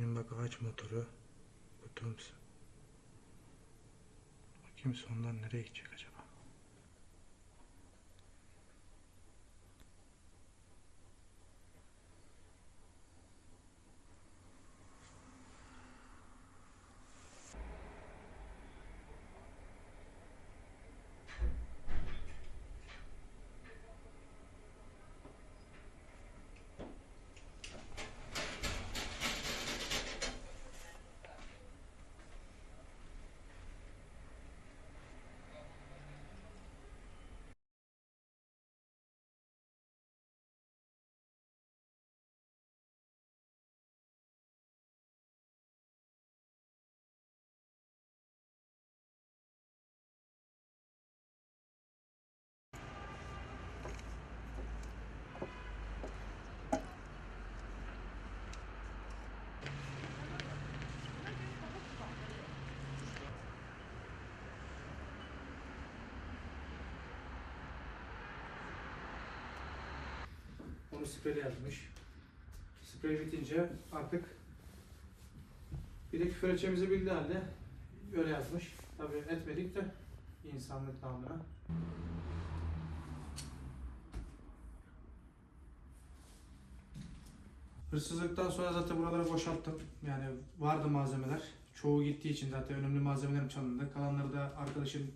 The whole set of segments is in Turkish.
Ötekinin bak ağaç motoru. Bu Tums. Bakayım sondan nereye gidecek acaba? Onu sprey yazmış. Sprey bitince artık bir de küfür edeceğimizi bildiği halde öyle yazmış. Tabi etmedik de insanlık namına. Hırsızlıktan sonra zaten buraları boşalttım. Yani vardı malzemeler. Çoğu gittiği için zaten önemli malzemelerim çalındı. Kalanları da arkadaşım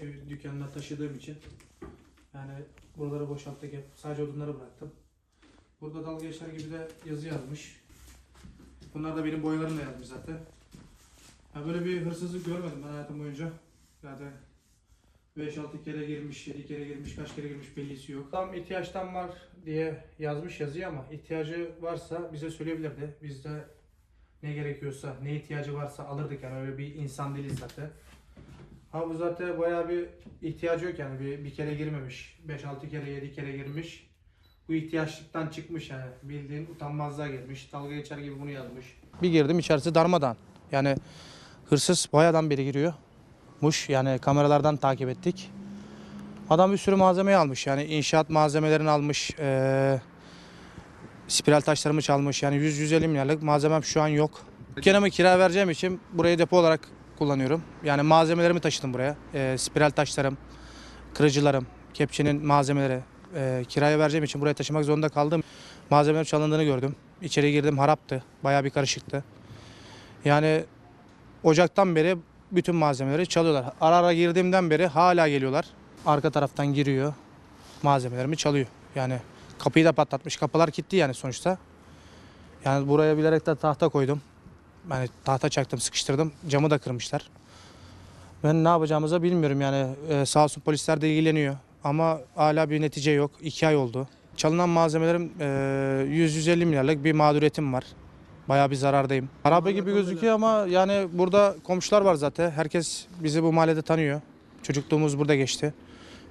ev dükkanına taşıdığım için yani buraları boşalttık. Sadece odunları bıraktım. Burada dalga geçer gibi de yazı yazmış. Bunlar da benim boylarımla yazmış zaten. Ya böyle bir hırsızlık görmedim ben hayatım boyunca. Zaten 5-6 kere girmiş, 7 kere girmiş, kaç kere girmiş bellisi yok. Tam ihtiyaçtan var diye yazmış yazıyı ama ihtiyacı varsa bize söyleyebilirdi. Biz de ne gerekiyorsa, ne ihtiyacı varsa alırdık yani öyle bir insan değiliz zaten. Ha bu zaten bayağı bir ihtiyacı yok yani bir, bir kere girmemiş. 5-6 kere 7 kere girmiş. Bu ihtiyaçlıktan çıkmış yani bildiğin utanmazlığa girmiş. Dalga geçer gibi bunu yazmış. Bir girdim içerisi darmadan. Yani hırsız bayadan beri giriyor. Muş yani kameralardan takip ettik. Adam bir sürü malzemeyi almış yani inşaat malzemelerini almış. eee, spiral taşlarımı çalmış yani 100-150 milyarlık malzemem şu an yok. Dükkanımı kira vereceğim için burayı depo olarak kullanıyorum. Yani malzemelerimi taşıdım buraya. Eee, spiral taşlarım, kırıcılarım, kepçenin malzemeleri. Eee, kiraya vereceğim için buraya taşımak zorunda kaldım. Malzemelerim çalındığını gördüm. İçeri girdim haraptı. Bayağı bir karışıktı. Yani Ocaktan beri bütün malzemeleri çalıyorlar. Ara ara girdiğimden beri hala geliyorlar. Arka taraftan giriyor. Malzemelerimi çalıyor. Yani kapıyı da patlatmış. Kapılar kilitli yani sonuçta. Yani buraya bilerek de tahta koydum. Yani tahta çaktım, sıkıştırdım. Camı da kırmışlar. Ben ne yapacağımızı bilmiyorum yani. Ee, sağ olsun polisler de ilgileniyor. Ama hala bir netice yok. İki ay oldu. Çalınan malzemelerim e, 100-150 milyarlık bir mağduriyetim var. Bayağı bir zarardayım. Harabe gibi gözüküyor ama yani burada komşular var zaten. Herkes bizi bu mahallede tanıyor. Çocukluğumuz burada geçti.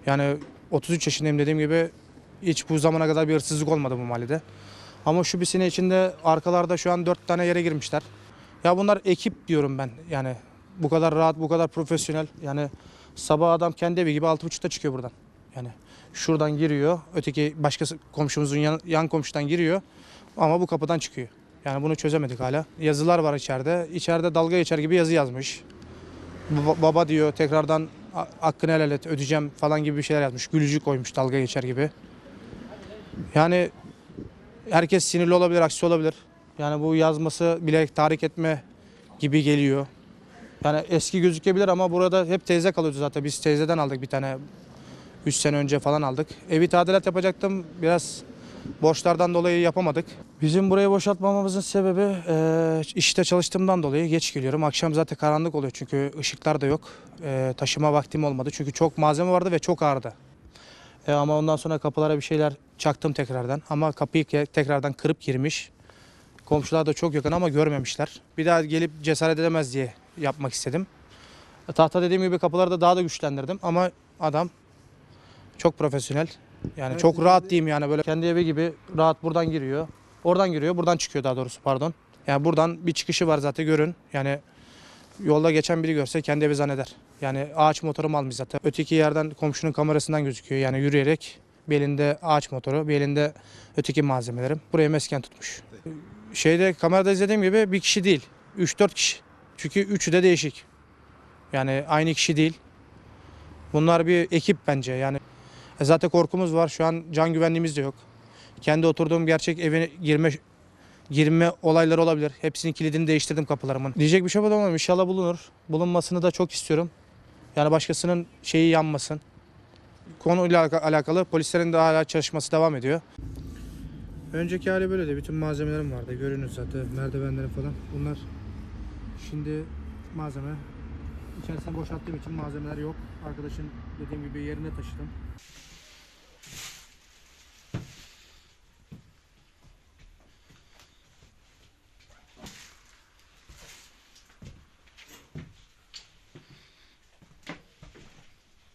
Yani 33 yaşındayım dediğim gibi hiç bu zamana kadar bir hırsızlık olmadı bu mahallede. Ama şu bir sene içinde arkalarda şu an 4 tane yere girmişler. Ya bunlar ekip diyorum ben. Yani bu kadar rahat, bu kadar profesyonel. Yani sabah adam kendi evi gibi 6.30'da çıkıyor buradan. Yani şuradan giriyor. Öteki başkası komşumuzun yan, yan komşudan giriyor. Ama bu kapıdan çıkıyor. Yani bunu çözemedik hala. Yazılar var içeride. İçeride dalga geçer gibi yazı yazmış. Baba, diyor tekrardan "A- hakkını helal et ödeyeceğim falan gibi bir şeyler yazmış. Gülücük koymuş dalga geçer gibi. Yani herkes sinirli olabilir, aksi olabilir. Yani bu yazması bilerek tahrik etme gibi geliyor. Yani eski gözükebilir ama burada hep teyze kalıyordu zaten. Biz teyzeden aldık bir tane 3 sene önce falan aldık. Evi tadilat yapacaktım. Biraz borçlardan dolayı yapamadık. Bizim burayı boşaltmamamızın sebebi e, işte çalıştığımdan dolayı geç geliyorum. Akşam zaten karanlık oluyor çünkü ışıklar da yok. E, taşıma vaktim olmadı çünkü çok malzeme vardı ve çok ağırdı. E, ama ondan sonra kapılara bir şeyler çaktım tekrardan. Ama kapıyı tekrardan kırıp girmiş. Komşular da çok yakın ama görmemişler. Bir daha gelip cesaret edemez diye yapmak istedim. E, tahta dediğim gibi kapıları da daha da güçlendirdim ama adam çok profesyonel. Yani Evet, çok rahat diyeyim yani böyle kendi evi gibi rahat buradan giriyor. Oradan giriyor, buradan çıkıyor daha doğrusu pardon. Yani buradan bir çıkışı var zaten görün. Yani yolda geçen biri görse kendi evi zanneder. Yani ağaç motorumu almış zaten. Öteki yerden komşunun kamerasından gözüküyor. Yani yürüyerek bir elinde ağaç motoru, bir elinde öteki malzemelerim. Buraya mesken tutmuş. şeyde kamerada izlediğim gibi bir kişi değil. 3-4 kişi. Çünkü üçü de değişik. Yani aynı kişi değil. Bunlar bir ekip bence yani. E Zaten korkumuz var. Şu an can güvenliğimiz de yok. Kendi oturduğum gerçek eve girme girme olayları olabilir. Hepsinin kilidini değiştirdim kapılarımın. Diyecek bir şey bulamam. İnşallah bulunur. Bulunmasını da çok istiyorum. Yani başkasının şeyi yanmasın. Konuyla alaka- alakalı polislerin de hala çalışması devam ediyor. Önceki hali böyle de bütün malzemelerim vardı. Görünüz zaten merdivenlerim falan. Bunlar şimdi malzeme. İçerisini boşalttığım için malzemeler yok. Arkadaşın dediğim gibi yerine taşıdım.